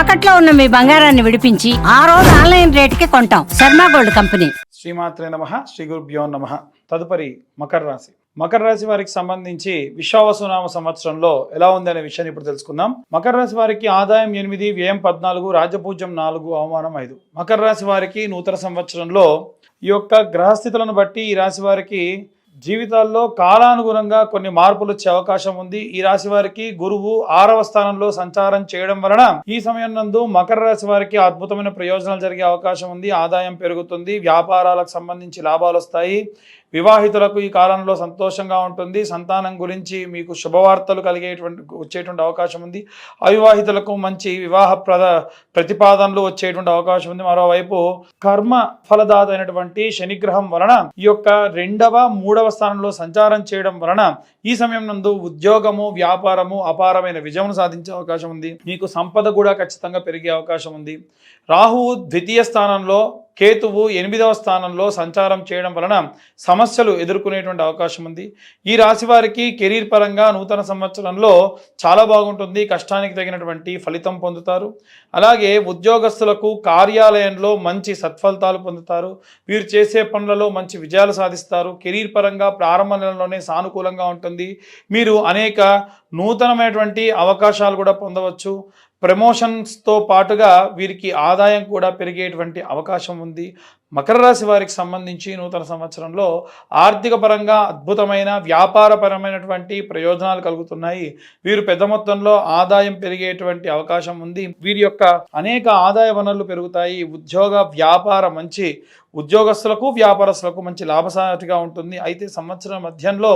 తాకట్లో ఉన్న మీ బంగారాన్ని విడిపించి ఆ రోజు ఆన్లైన్ రేటుకి కొంటాం. Sharma gold company. శ్రీమాత్రే నమ శ్రీ గురుభ్యో నమ. తదుపరి మకర రాశి. మకర రాశి వారికి సంబంధించి విశ్వావసునామ సంవత్సరంలో ఎలా ఉంది అనే విషయాన్ని ఇప్పుడు తెలుసుకుందాం. మకర రాశి వారికి ఆదాయం ఎనిమిది వ్యయం పద్నాలుగు రాజపూజ్యం నాలుగు అవమానం ఐదు. మకర రాశి వారికి నూతన సంవత్సరంలో ఈ యొక్క గ్రహస్థితులను బట్టి ఈ రాశి వారికి జీవితాల్లో కాలానుగుణంగా కొన్ని మార్పులు వచ్చే అవకాశం ఉంది. ఈ రాశి వారికి గురువు ఆరవ స్థానంలో సంచారం చేయడం వలన ఈ సమయం నందు మకర రాశి వారికి అద్భుతమైన ప్రయోజనాలు జరిగే అవకాశం ఉంది. ఆదాయం పెరుగుతుంది. వ్యాపారాలకు సంబంధించి లాభాలు వస్తాయి. వివాహితులకు ఈ కాలంలో సంతోషంగా ఉంటుంది. సంతానం గురించి మీకు శుభవార్తలు కలిగేటువంటి వచ్చేటువంటి అవకాశం ఉంది. అవివాహితులకు మంచి వివాహ ప్రద ప్రతిపాదనలు వచ్చేటువంటి అవకాశం ఉంది. మరోవైపు కర్మ ఫలదాత అయినటువంటి శనిగ్రహం వలన ఈ యొక్క రెండవ మూడవ స్థానంలో సంచారం చేయడం వలన ఈ సమయం నందు ఉద్యోగము వ్యాపారము అపారమైన విజయం సాధించే అవకాశం ఉంది. మీకు సంపద కూడా ఖచ్చితంగా పెరిగే అవకాశం ఉంది. రాహువు ద్వితీయ స్థానంలో కేతువు ఎనిమిదవ స్థానంలో సంచారం చేయడం వలన సమస్యలు ఎదుర్కొనేటువంటి అవకాశం ఉంది. ఈ రాశి వారికి కెరీర్ పరంగా నూతన సంవత్సరంలో చాలా బాగుంటుంది. కష్టానికి తగినటువంటి ఫలితం పొందుతారు. అలాగే ఉద్యోగస్తులకు కార్యాలయంలో మంచి సత్ఫలితాలు పొందుతారు. వీరు చేసే పనులలో మంచి విజయాలు సాధిస్తారు. కెరీర్ పరంగా ప్రారంభ నెలలోనే సానుకూలంగా ఉంటుంది. మీరు అనేక నూతనమైనటువంటి అవకాశాలు కూడా పొందవచ్చు. ప్రమోషన్స్తో పాటుగా వీరికి ఆదాయం కూడా పెరిగేటువంటి అవకాశం ఉంది. మకర రాశి వారికి సంబంధించి నూతన సంవత్సరంలో ఆర్థిక పరంగా అద్భుతమైన వ్యాపారపరమైనటువంటి ప్రయోజనాలు కలుగుతున్నాయి. వీరు పెద్ద మొత్తంలో ఆదాయం పెరిగేటువంటి అవకాశం ఉంది. వీరి యొక్క అనేక ఆదాయ వనరులు పెరుగుతాయి. ఉద్యోగ వ్యాపార మంచి ఉద్యోగస్తులకు వ్యాపారస్తులకు మంచి లాభసాటిగా ఉంటుంది. అయితే సంవత్సరం మధ్యంలో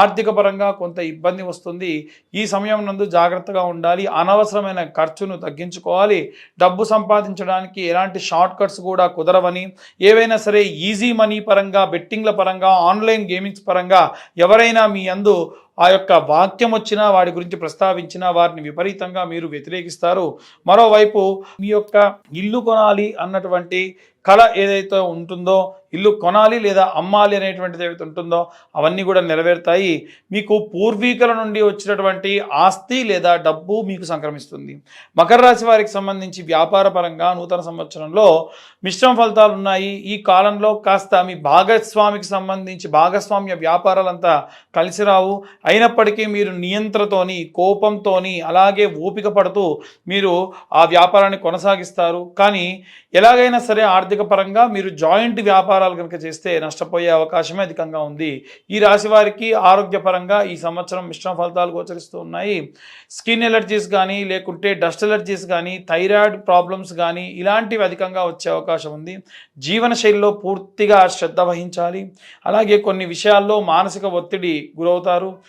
ఆర్థిక పరంగా కొంత ఇబ్బంది వస్తుంది. ఈ సమయం నందు జాగ్రత్తగా ఉండాలి. అనవసరమైన ఖర్చును తగ్గించుకోవాలి. డబ్బు సంపాదించడానికి ఎలాంటి షార్ట్ కట్స్ కూడా కుదరవని ఏవైనా సరే ఈజీ మనీ పరంగా బెట్టింగ్ల పరంగా ఆన్లైన్ గేమింగ్స్ పరంగా ఎవరైనా మీ అందు ఆ యొక్క వాక్యం వచ్చినా వాడి గురించి ప్రస్తావించినా వారిని విపరీతంగా మీరు వ్యతిరేకిస్తారు. మరోవైపు మీ యొక్క ఇల్లు కొనాలి అన్నటువంటి కళ ఏదైతే ఉంటుందో ఇల్లు కొనాలి లేదా అమ్మాలి అనేటువంటిది ఏదైతే ఉంటుందో అవన్నీ కూడా నెరవేరుతాయి. మీకు పూర్వీకుల నుండి వచ్చినటువంటి ఆస్తి లేదా డబ్బు మీకు సంక్రమిస్తుంది. మకర రాశి వారికి సంబంధించి వ్యాపార పరంగా నూతన సంవత్సరంలో మిశ్రమ ఫలితాలు ఉన్నాయి. ఈ కాలంలో కాస్త మీ భాగస్వామికి సంబంధించి భాగస్వామ్య వ్యాపారాలంతా కలిసి రావు. అయినప్పటికీ మీరు నియంత్రతోని కోపంతోని అలాగే ఓపిక పడుతూ మీరు ఆ వ్యాపారాన్ని కొనసాగిస్తారు. కానీ ఎలాగైనా సరే ఆర్థిక పరంగా మీరు జాయింట్ వ్యాపారాలు కనుక చేస్తే నష్టపోయే అవకాశమే అధికంగా ఉంది. ఈ రాశి వారికి ఆరోగ్యపరంగా ఈ సంవత్సరం మిశ్రమ ఫలితాలు గోచరిస్తూ ఉన్నాయి. స్కిన్ ఎలర్జీస్ కానీ లేకుంటే డస్ట్ ఎలర్జీస్ కానీ థైరాయిడ్ ప్రాబ్లమ్స్ కానీ ఇలాంటివి అధికంగా వచ్చే అవకాశం ఉంది. జీవన శైలిలో పూర్తిగా శ్రద్ధ వహించాలి. అలాగే కొన్ని విషయాల్లో మానసిక ఒత్తిడి గురవుతారు.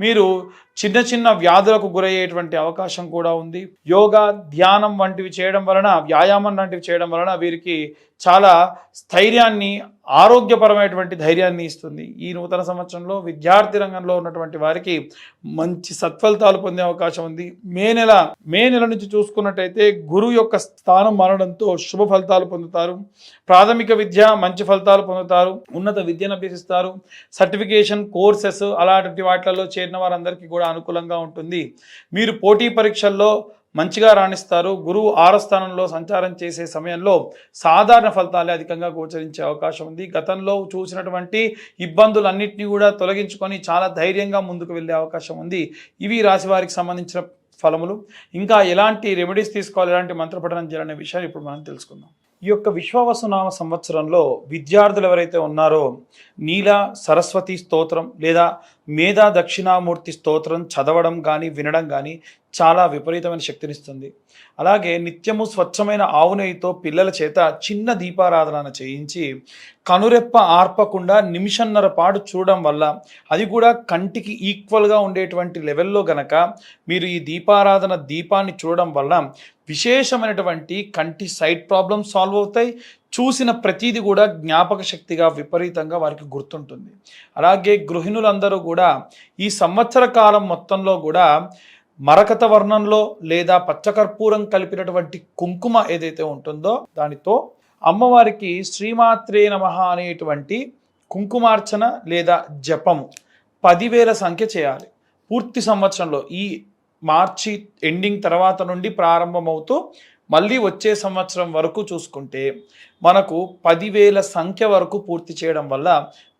మీరు చిన్న చిన్న వ్యాధులకు గురయ్యేటువంటి అవకాశం కూడా ఉంది. యోగా ధ్యానం వంటివి చేయడం వలన వ్యాయామం లాంటివి చేయడం వలన వీరికి చాలా స్థైర్యాన్ని ఆరోగ్యపరమైనటువంటి ధైర్యాన్ని ఇస్తుంది. ఈ నూతన సంవత్సరంలో విద్యార్థి రంగంలో ఉన్నటువంటి వారికి మంచి సత్ఫలితాలు పొందే అవకాశం ఉంది. మే నెల మే నెల నుంచి చూసుకున్నట్టయితే గురువు యొక్క స్థానం మారడంతో శుభ ఫలితాలు పొందుతారు. ప్రాథమిక విద్య మంచి ఫలితాలు పొందుతారు. ఉన్నత విద్యను అభ్యసిస్తారు. సర్టిఫికేషన్ కోర్సెస్ అలాంటి వాటిలలో చేరిన వారందరికీ కూడా అనుకూలంగా ఉంటుంది. మీరు పోటీ పరీక్షల్లో మంచిగా రాణిస్తారు. గురువు ఆరో స్థానంలో సంచారం చేసే సమయంలో సాధారణ ఫలితాలే అధికంగా గోచరించే అవకాశం ఉంది. గతంలో చూసినటువంటి ఇబ్బందులన్నింటినీ కూడా తొలగించుకొని చాలా ధైర్యంగా ముందుకు వెళ్ళే అవకాశం ఉంది. ఇవి రాశి వారికి సంబంధించిన ఫలములు. ఇంకా ఎలాంటి రెమెడీస్ తీసుకోవాలి ఎలాంటి మంత్రపఠనం చేయాలనే విషయాన్ని ఇప్పుడు మనం తెలుసుకుందాం. ఈ యొక్క విశ్వవసునామ సంవత్సరంలో విద్యార్థులు ఎవరైతే ఉన్నారో నీల సరస్వతి స్తోత్రం లేదా మేధా దక్షిణామూర్తి స్తోత్రం చదవడం కానీ వినడం కానీ చాలా విపరీతమైన శక్తినిస్తుంది. అలాగే నిత్యము స్వచ్ఛమైన ఆవు నెయ్యితో పిల్లల చేత చిన్న దీపారాధన చేయించి కనురెప్ప ఆర్పకుండా నిమిషన్నర పాటు చూడడం వల్ల అది కూడా కంటికి ఈక్వల్గా ఉండేటువంటి లెవెల్లో గనక మీరు ఈ దీపారాధన దీపాన్ని చూడడం వల్ల విశేషమైనటువంటి కంటి సైట్ ప్రాబ్లమ్స్ సాల్వ్ అవుతాయి చూసిన ప్రతీది కూడా జ్ఞాపక శక్తిగా విపరీతంగా వారికి గుర్తుంటుంది. అలాగే గృహిణులందరూ కూడా ఈ సంవత్సర కాలం మొత్తంలో కూడా మరకత వర్ణంలో లేదా పచ్చకర్పూరం కలిపినటువంటి కుంకుమ ఏదైతే ఉంటుందో దానితో అమ్మవారికి శ్రీమాత్రే నమ అనేటువంటి కుంకుమార్చన లేదా జపము పదివేల సంఖ్య చేయాలి. పూర్తి సంవత్సరంలో ఈ మార్చి ఎండింగ్ తర్వాత నుండి ప్రారంభమవుతూ మళ్ళీ వచ్చే సంవత్సరం వరకు చూసుకుంటే మనకు పదివేల సంఖ్య వరకు పూర్తి చేయడం వల్ల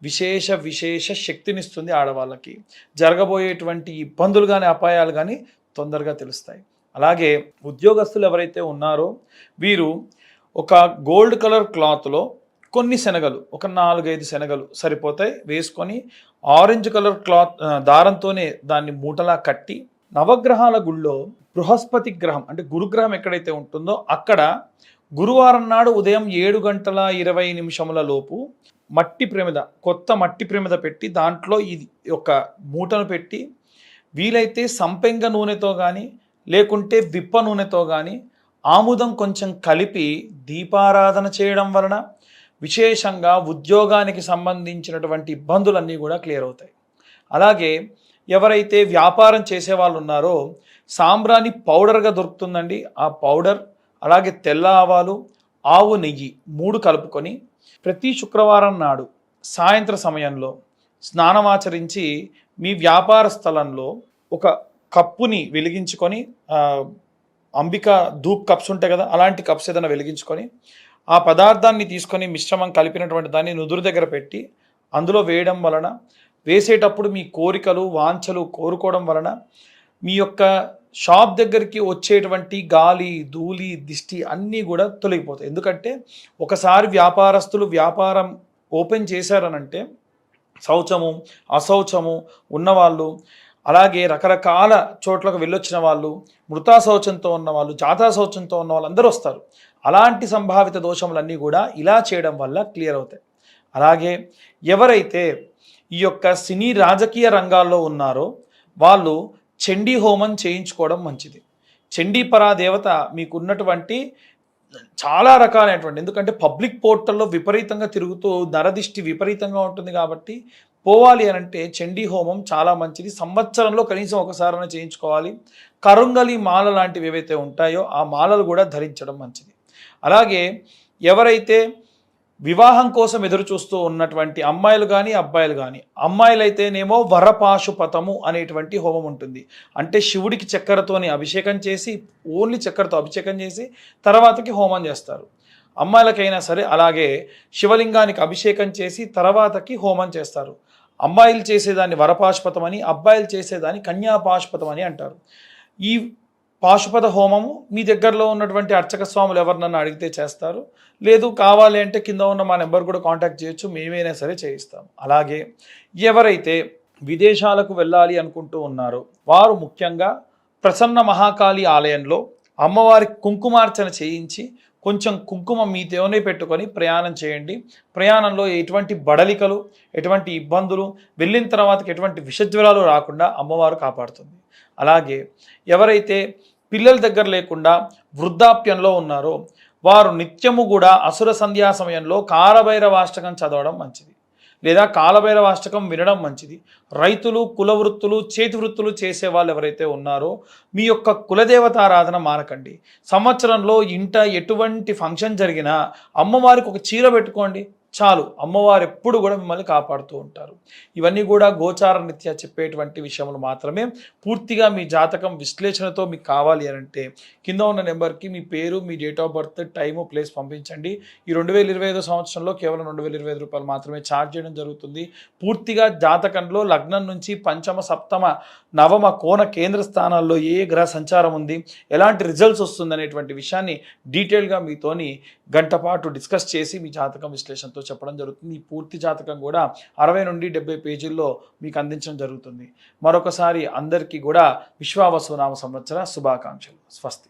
విశేష విశేష శక్తినిస్తుంది ఆడవాళ్ళకి. జరగబోయేటువంటి ఇబ్బందులు కానీ అపాయాలు కానీ తొందరగా తెలుస్తాయి. అలాగే ఉద్యోగస్తులు ఎవరైతే ఉన్నారో వీరు ఒక గోల్డ్ కలర్ క్లాత్లో కొన్ని శనగలు ఒక నాలుగైదు శనగలు సరిపోతాయి. వేసుకొని ఆరెంజ్ కలర్ క్లాత్ దారంతోనే దాన్ని మూటలా కట్టి నవగ్రహాల గుళ్ళో బృహస్పతి గ్రహం అంటే గురుగ్రహం ఎక్కడైతే ఉంటుందో అక్కడ గురువారం నాడు ఉదయం ఏడు గంటల ఇరవై నిమిషముల లోపు మట్టి ప్రమిద కొత్త మట్టి ప్రమిద పెట్టి దాంట్లో ఇది ఒక మూటను పెట్టి వీలైతే సంపెంగ నూనెతో కానీ లేకుంటే విప్ప నూనెతో కానీ ఆముదం కొంచెం కలిపి దీపారాధన చేయడం వలన విశేషంగా ఉద్యోగానికి సంబంధించినటువంటి ఇబ్బందులన్నీ కూడా క్లియర్ అవుతాయి. అలాగే ఎవరైతే వ్యాపారం చేసే వాళ్ళు ఉన్నారో సాంబ్రాణి పౌడర్గా దొరుకుతుందండి. ఆ పౌడర్ అలాగే తెల్ల ఆవాలు ఆవు నెయ్యి మూడు కలుపుకొని ప్రతి శుక్రవారం నాడు సాయంత్ర సమయంలో స్నానమాచరించి మీ వ్యాపార స్థలంలో ఒక కప్పుని వెలిగించుకొని అంబిక ధూప్ కప్స్ ఉంటాయి కదా అలాంటి కప్స్ ఏదైనా వెలిగించుకొని ఆ పదార్థాన్ని తీసుకొని మిశ్రమం కలిపినటువంటి దాన్ని నుదురు దగ్గర పెట్టి అందులో వేయడం వలన వేసేటప్పుడు మీ కోరికలు వాంఛలు కోరుకోవడం వలన మీ యొక్క షాప్ దగ్గరికి వచ్చేటువంటి గాలి ధూళి దిష్టి అన్నీ కూడా తొలగిపోతాయి. ఎందుకంటే ఒకసారి వ్యాపారస్తులు వ్యాపారం ఓపెన్ చేశారనంటే శౌచము అశౌచము ఉన్నవాళ్ళు అలాగే రకరకాల చోట్లకు వెళ్ళొచ్చిన వాళ్ళు మృతా శౌచంతో ఉన్నవాళ్ళు జాతా శౌచంతో ఉన్న వాళ్ళు అందరూ వస్తారు. అలాంటి సంభావిత దోషములన్నీ కూడా ఇలా చేయడం వల్ల క్లియర్ అవుతాయి. అలాగే ఎవరైతే ఈ యొక్క సినీ రాజకీయ రంగాల్లో ఉన్నారో వాళ్ళు చండీ హోమం చేయించుకోవడం మంచిది. చండీ పరాదేవత మీకు ఉన్నటువంటి చాలా రకాలైనటువంటి ఎందుకంటే పబ్లిక్ పోర్టల్లో విపరీతంగా తిరుగుతూ నరదిష్టి విపరీతంగా ఉంటుంది కాబట్టి పోవాలి అని అంటే చండీ హోమం చాలా మంచిది. సంవత్సరంలో కనీసం ఒకసారైనా చేయించుకోవాలి. కరుంగలి మాల లాంటివి ఏవైతే ఉంటాయో ఆ మాలలు కూడా ధరించడం మంచిది. అలాగే ఎవరైతే వివాహం కోసం ఎదురు చూస్తూ ఉన్నటువంటి అమ్మాయిలు కానీ అబ్బాయిలు కానీ అమ్మాయిలైతేనేమో వరపాశుపతము అనేటువంటి హోమం ఉంటుంది. అంటే శివుడికి చక్కెరతోని అభిషేకం చేసి ఓన్లీ చక్కెరతో అభిషేకం చేసి తర్వాతకి హోమం చేస్తారు. అమ్మాయిలకైనా సరే అలాగే శివలింగానికి అభిషేకం చేసి తర్వాతకి హోమం చేస్తారు. అమ్మాయిలు చేసేదాన్ని వరపాశుపతం అని అబ్బాయిలు చేసేదాన్ని కన్యాపాశుపతం అని అంటారు. ఈ పాశుపత హోమము మీ దగ్గరలో ఉన్నటువంటి అర్చక స్వాములు ఎవరినన్నా అడిగితే చేస్తారు. లేదు కావాలి అంటే కింద ఉన్న మా నెంబర్ కూడా కాంటాక్ట్ చేయొచ్చు మేమైనా సరే చేయిస్తాం. అలాగే ఎవరైతే విదేశాలకు వెళ్ళాలి అనుకుంటూ ఉన్నారో వారు ముఖ్యంగా ప్రసన్న మహాకాళి ఆలయంలో అమ్మవారి కుంకుమార్చన చేయించి కొంచెం కుంకుమ మీతోనే పెట్టుకొని ప్రయాణం చేయండి. ప్రయాణంలో ఎటువంటి బడలికలు ఎటువంటి ఇబ్బందులు వెళ్ళిన తర్వాతకి ఎటువంటి విషజ్వరాలు రాకుండా అమ్మవారు కాపాడుతుంది. అలాగే ఎవరైతే పిల్లల దగ్గర లేకుండా వృద్ధాప్యంలో ఉన్నారో. వారు నిత్యము కూడా అసుర సంధ్యా సమయంలో కాలభైరవాష్టకం చదవడం మంచిది. లేదా కాలభైరవాష్టకం వినడం మంచిది. రైతులు కులవృత్తులు చేతి వృత్తులు చేసే వాళ్ళు ఎవరైతే ఉన్నారో మీ యొక్క కులదేవతారాధన మానకండి. సంవత్సరంలో ఇంట ఎటువంటి ఫంక్షన్ జరిగినా అమ్మవారికి ఒక చీర పెట్టుకోండి. చాలు అమ్మవారు ఎప్పుడు కూడా మిమ్మల్ని కాపాడుతూ ఉంటారు. ఇవన్నీ కూడా గోచార నిత్య చెప్పేటువంటి విషయములు మాత్రమే. పూర్తిగా మీ జాతకం విశ్లేషణతో మీకు కావాలి అని అంటే కింద ఉన్న నెంబర్కి మీ పేరు మీ date of birth time place పంపించండి. ఈ రెండు వేల ఇరవై ఐదో సంవత్సరంలో కేవలం రెండు వేల ఇరవై ఐదు రూపాయలు మాత్రమే ఛార్జ్ చేయడం జరుగుతుంది. పూర్తిగా జాతకంలో లగ్నం నుంచి పంచమ సప్తమ నవమ కోణ కేంద్ర స్థానాల్లో ఏ గ్రహ సంచారం ఉంది ఎలాంటి రిజల్ట్స్ వస్తుంది అనేటువంటి విషయాన్ని డీటెయిల్గా మీతోని గంటపాటు డిస్కస్ చేసి మీ జాతకం విశ్లేషణతో చెప్పడం జరుగుతుంది. ఈ పూర్తి జాతకం కూడా అరవై నుండి డెబ్బై పేజీల్లో మీకు అందించడం జరుగుతుంది. మరొకసారి అందరికీ కూడా విశ్వావసునామ సంవత్సర శుభాకాంక్షలు. స్వస్తి.